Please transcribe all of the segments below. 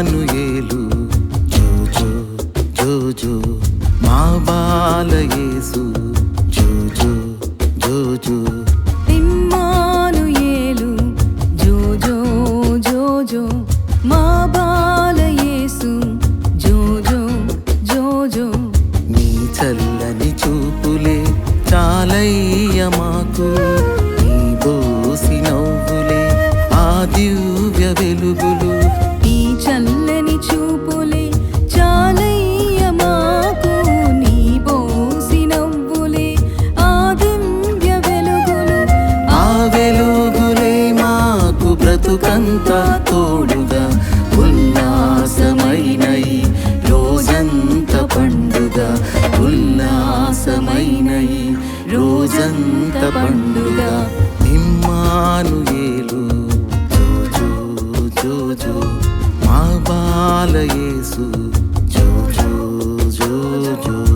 ఇమ్మానుయేలు జోజో జోజో మా బాలయేసు జోజో జోజో ఇమ్మానుయేలు జోజో జోజో మా బాలయేసు జో జో జో జో.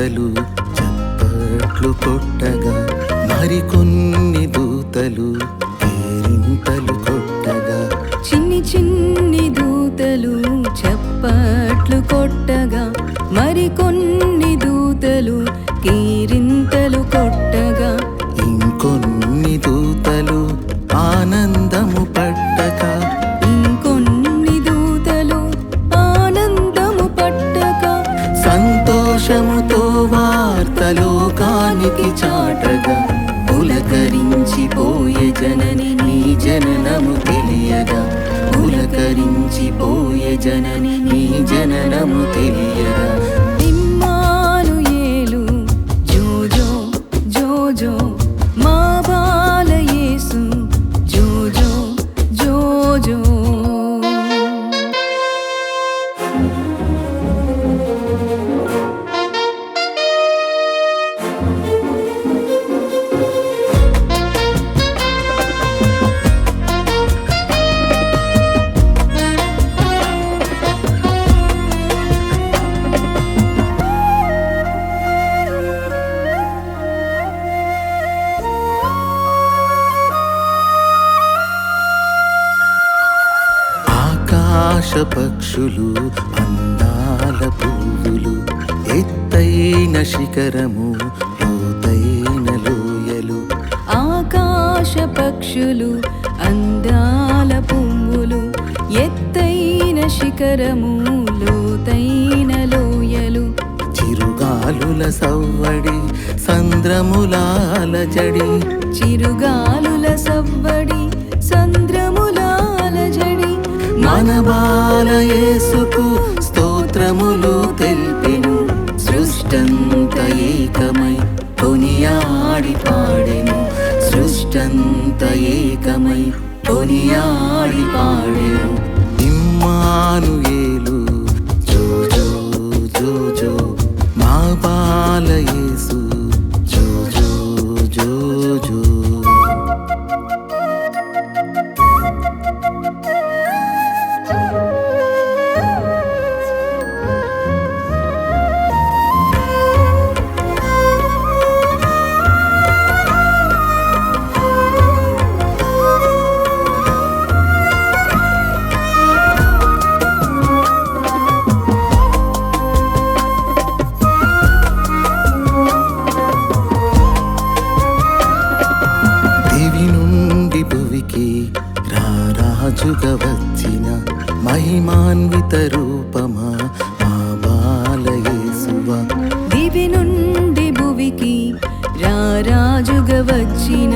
దూతలు చప్పట్లు కొట్టగా మరికొన్ని దూతలు సువార్త లోకానికి చాటగా పులకరించిపోయే జనని నీ జననము తెలియగా పులకరించిపోయే జనని నీ జననము తెలియగా ఆకాశ పక్షులు అందాల పువ్వులు ఎత్తైన శిఖరము లోతైన లోయలు. ఆకాశ పక్షులు అందాల పువ్వులు ఎత్తైన శిఖరము లోతైన లోయలు. చిరుగాలుల సవ్వడి సంద్రములాల జడి. చిరుగాలుల సవ్వడి మన స్తోత్రములు తెల్పెను. సృష్టంత ఏకమై కొనియాడి పాడెను. సృష్టంత ఏకమై కొనియాడి పాడెను. ఇమ్మానుయేలు జో జో జో జో మా బాలయ వెనుక వచ్చిన మహిమాన్విత రూపమా మా బాలయేసువ. దివి నుండి భువికి రారాజుగ వచ్చిన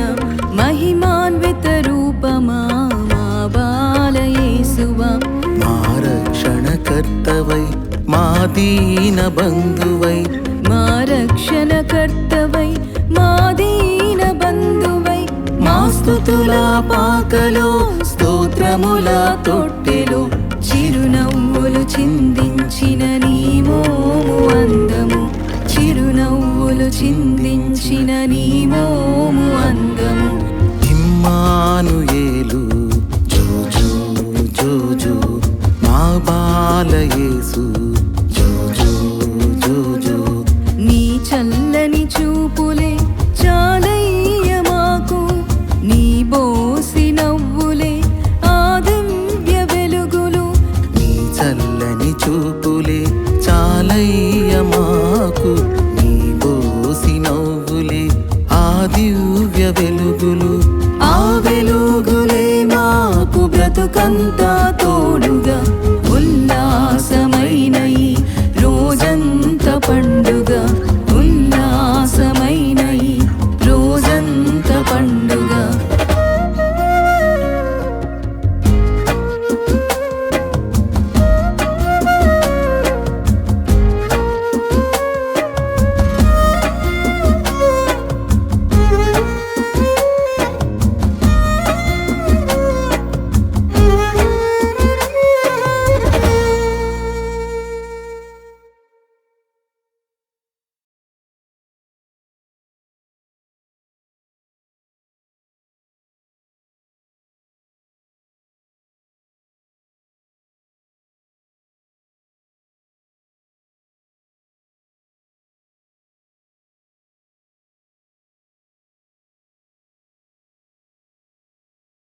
మహిమాన్విత రూపమా మా బాలయేసువ. మా రక్షణకర్తవై మా దీన బంధువై. మా రక్షణకర్తవై మా దీన బంధువై. మా స్థుతుల పాకలో స్తోత్రముల తొట్టెలో చిరునవ్వులు చిందించిన నీ మోము అందము. చిరునవ్వులు చిందించిన నీ మోము అందము. santo